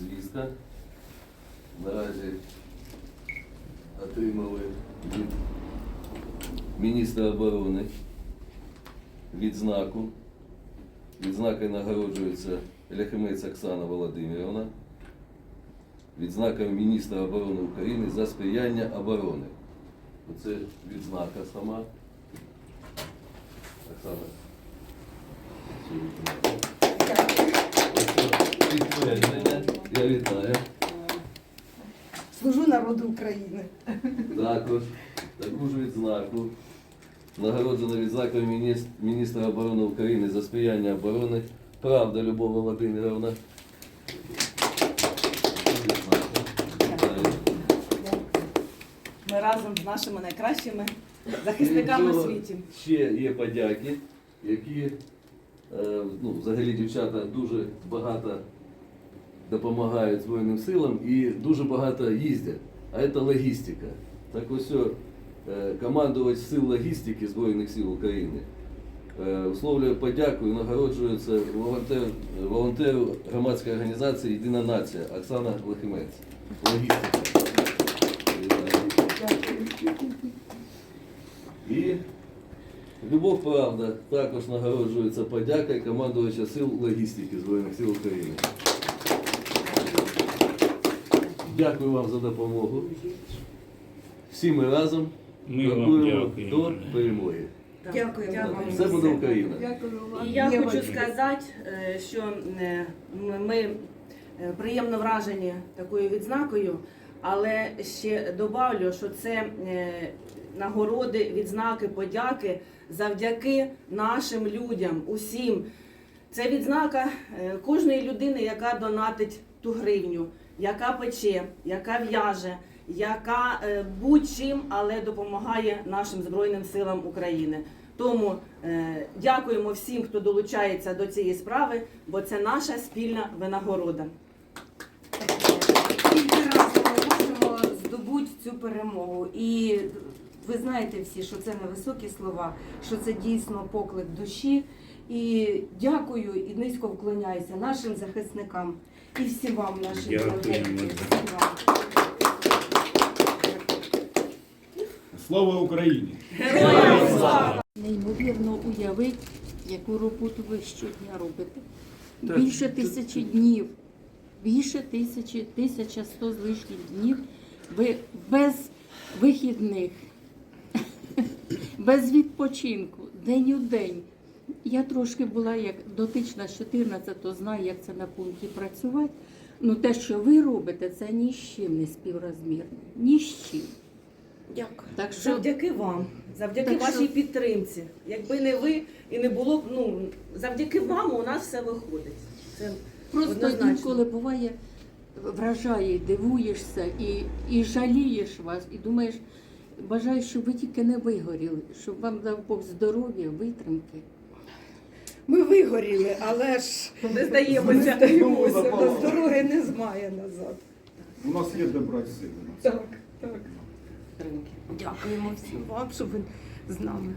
Лисичанська. Наразі отримали від міністра оборони відзнаку. Відзнакою нагороджується Ляхимець Оксана Володимирівна. Відзнакою міністра оборони України за сприяння оборони. Оце відзнака сама. Оксана. Підтвердження. Я вітаю. Служу народу України. Також таку ж відзнаку. Нагороджена відзнакою мініс- міністра оборони України за сприяння оборони. Правда, Любов Володимировна. Ми разом з нашими найкращими захисниками Крім в цього, світі. Ще є подяки, які е, ну, взагалі дівчата дуже багато допомагають Збройним силам і дуже багато їздять. А це логістика. Так ось е, командувач сил логістики Збройних сил України е, висловлює подяку і нагороджується волонтер, волонтеру громадської організації Єдина нація Оксана Лихимець. Логістика. І Любов Правда також нагороджується подякою командувача сил логістики Збройних сил України. Дякую вам за допомогу. Всі ми разом Ми вам крокуємо дякуємо. до перемоги. Дякую вам. Все буде Україна. І я хочу сказати, е, що е, м- ми е, приємно вражені такою відзнакою, але ще добавлю, що це е, нагороди, відзнаки, подяки завдяки нашим людям, усім. Це відзнака е, кожної людини, яка донатить ту гривню, яка пече, яка в'яже, яка е, будь-чим, але допомагає нашим Збройним силам України. Тому е, дякуємо всім, хто долучається до цієї справи, бо це наша спільна винагорода. Тільки разом ми можемо здобути цю перемогу. І ви знаєте всі, що це не високі слова, що це дійсно поклик душі. І дякую і низько вклоняюся нашим захисникам і всім вам, наші вам. Слава Україні! Героям слава! Неймовірно уявити, яку роботу ви щодня робите. Більше тисячі днів, більше тисячі, тисяча сто з лишнім днів ви без вихідних, без відпочинку, день у день. Я трошки була як дотична з 14-го, знаю, як це на пункті працювати. Ну те, що ви робите, це ні з чим не співрозмірно. Ні з чим. Дякую. Так що Завдяки вам, завдяки Так що- вашій підтримці. Якби не ви і не було б, ну завдяки вам у нас все виходить. Це Просто Однозначно. інколи буває, вражає, дивуєшся і, і жалієш вас, і думаєш, бажаю, щоб ви тільки не вигоріли, щоб вам дав Бог здоров'я, витримки. Ми вигоріли, але ж не здаємося. Не здаємося, нас дороги не змає назад. У нас є де брати сили. Так, так. Дякуємо всім вам, що ви з нами.